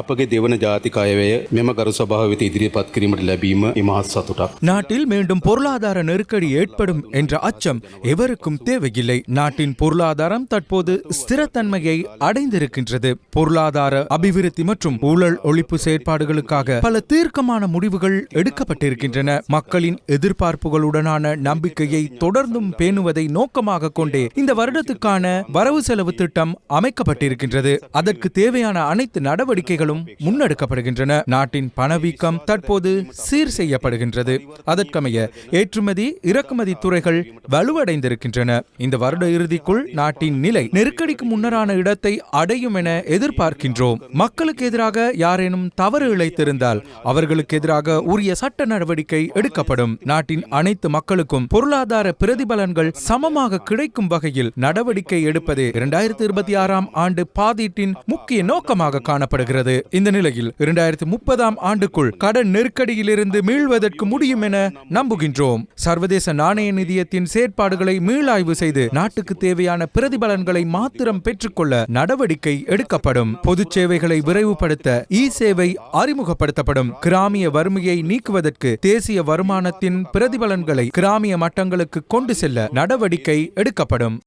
අපගේ දෙවන ජාතිකායවය මෙම ගරු සභාව වෙත ඉදිරිපත් කිරීමට ලැබීම ඉමහත් සතුටක්. நாட்டில் மீண்டும் பொருளாதார நெருக்கடி ஏற்படும் என்ற அச்சம் எவருக்கும் தேவையில்லை நாட்டின் பொருளாதாரம் தற்போது ஸ்திரத்தன்மையை அடைந்திருக்கின்றது பொருளாதார அபிவிருத்தி மற்றும் ஊழல் ஒழிப்பு செயற்பாடுகளுக்காக பல தீர்க்கமான முடிவுகள் எடுக்கப்பட்டிருக்கின்றன மக்களின் எதிர்பார்ப்புகளுடனான நம்பிக்கையை தொடர்ந்தும் பேணுவதை நோக்கமாக கொண்டே இந்த வருடத்துக்கான வரவு செலவு திட்டம் அமைக்கப்பட்டிருக்கின்றது அதற்கு தேவையான அனைத்து நடவடிக்கைகளும் முன்னெடுக்கப்படுகின்றன. நாட்டின் பணவீக்கம் தற்போது சீர் செய்யப்படுகின்றது. அதற்கமைய ஏற்றுமதி இறக்குமதி துறைகள் வலுவடைந்திருக்கின்றன. இந்த வருட இறுதிக்குள் நாட்டின் நிலை நெருக்கடிக்கு முன்னரான இடத்தை அடையும் என எதிர்பார்க்கின்றோம். மக்களுக்கு எதிராக யாரேனும் தவறு இழைத்திருந்தால் அவர்களுக்கு எதிராக உரிய சட்ட நடவடிக்கை எடுக்கப்படும். நாட்டின் அனைத்து மக்களுக்கும் பொருளாதார பிரதிபலன்கள் சமமாக கிடைக்கும் வகையில் நடவடிக்கை எடுப்பதே இரண்டாயிரத்தி இருபத்தி ஆறாம் ஆண்டு பாதீட்டின் முக்கிய நோக்கமாக காணப்படுகிறது. இந்த நிலையில் இரண்டாயிரத்தி முப்பதாம் ஆண்டுக்குள் கடன் நெருக்கடியிலிருந்து மீள்வதற்கு முடியும் என நம்புகின்றோம். சர்வதேச நாணய நிதியத்தின் செயற்பாடுகளை மீளாய்வு செய்து நாட்டுக்கு தேவையான பிரதிபலன்களை மாத்திரம் பெற்றுக்கொள்ள நடவடிக்கை எடுக்கப்படும். பொது சேவைகளை விரைவுபடுத்த இ சேவை அறிமுகப்படுத்தப்படும். கிராமிய வறுமையை நீக்குவதற்கு தேசிய வருமானத்தின் பிரதிபலன்களை கிராமிய மட்டங்களுக்கு கொண்டு செல்ல நடவடிக்கை எடுக்கப்படும்.